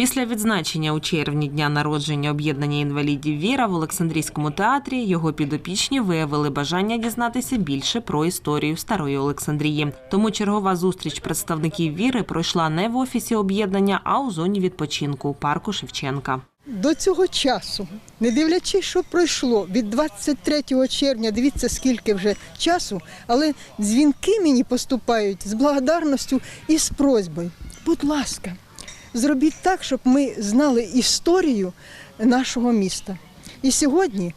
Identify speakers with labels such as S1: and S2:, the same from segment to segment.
S1: Після відзначення у червні дня народження об'єднання інвалідів Віра в Олександрійському театрі його підопічні виявили бажання дізнатися більше про історію старої Олександрії. Тому чергова зустріч представників віри пройшла не в офісі об'єднання, а у зоні відпочинку парку Шевченка.
S2: До цього часу, не дивлячись, що пройшло від 23 червня, дивіться, скільки вже часу, але дзвінки мені поступають з благодарністю і з просьбою. Будь ласка, зробіть так, щоб ми знали історію нашого міста. І сьогодні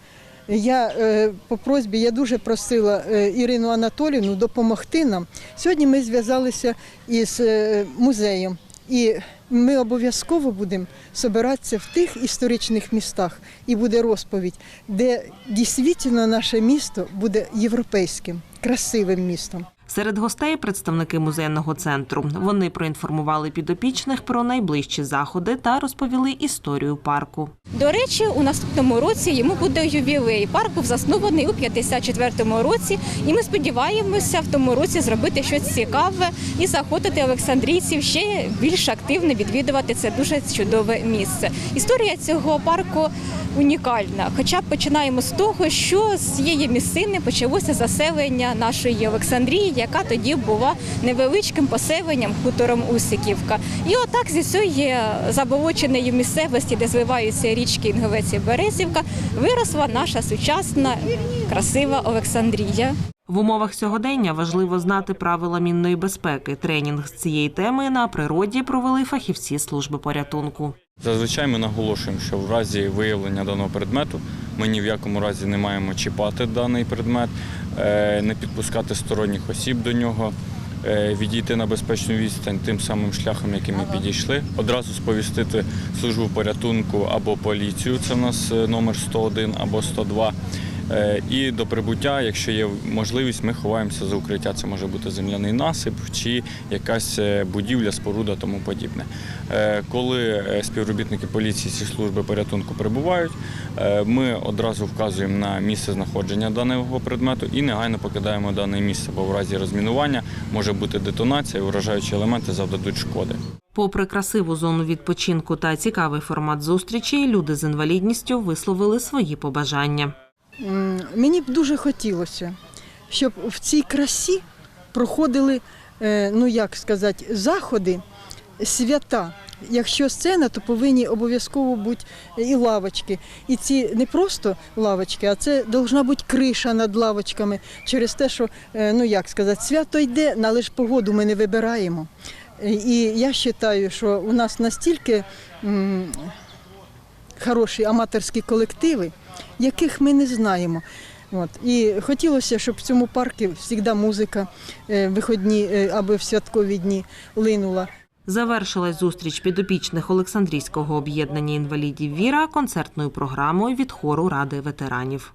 S2: я е, по просьбі я дуже просила е, Ірину Анатолівну допомогти нам. Сьогодні ми зв'язалися із е, музеєм. І ми обов'язково будемо збиратися в тих історичних містах, і буде розповідь, де дійсно наше місто буде європейським, красивим містом.
S1: Серед гостей представники музейного центру. Вони проінформували підопічних про найближчі заходи та розповіли історію парку.
S3: До речі, у наступному році йому буде ювілей. Парк був заснований у 54-му році, і ми сподіваємося в тому році зробити щось цікаве і заходити олександрійців ще більш активно відвідувати це дуже чудове місце. Історія цього парку унікальна. Хоча починаємо з того, що з цієї місцини почалося заселення нашої Олександрії, яка тоді була невеличким поселенням хутором Усиківка. І отак зі цієї заболоченої місцевості, де зливаються річки Інговець і Березівка, виросла наша сучасна красива Олександрія.
S1: В умовах сьогодення важливо знати правила мінної безпеки. Тренінг з цієї теми на природі провели фахівці служби порятунку.
S4: Зазвичай ми наголошуємо, що в разі виявлення даного предмету ми ні в якому разі не маємо чіпати даний предмет, е, не підпускати сторонніх осіб до нього, е, відійти на безпечну відстань тим самим шляхом, яким ми підійшли. Одразу сповістити службу порятунку або поліцію. Це в нас е, номер 101 або 102. Е, І до прибуття, якщо є можливість, ми ховаємося за укриття. Це може бути земляний насип чи якась е, будівля, споруда, тому подібне. Е, Коли співробітники поліції ці служби порятунку прибувають, ми одразу вказуємо на місце знаходження даного предмету і негайно покидаємо дане місце, бо в разі розмінування може бути детонація, і вражаючі елементи завдадуть шкоди.
S1: Попри красиву зону відпочинку та цікавий формат зустрічі, люди з інвалідністю висловили свої побажання.
S2: Мені б дуже хотілося, щоб в цій красі проходили, е, ну як сказати, заходи, свята. Якщо сцена, то повинні обов'язково бути і лавочки. І ці не просто лавочки, а це повинна бути криша над лавочками через те, що, е, ну як сказати, свято йде, але ж погоду ми не вибираємо. І я вважаю, що у нас настільки хороші аматорські колективи, яких ми не знаємо. От. І хотілося, щоб в цьому парку завжди музика е, виходні е, або в святкові дні линула.
S1: Завершилась зустріч підопічних Олександрійського об'єднання інвалідів Віра концертною програмою від хору Ради ветеранів.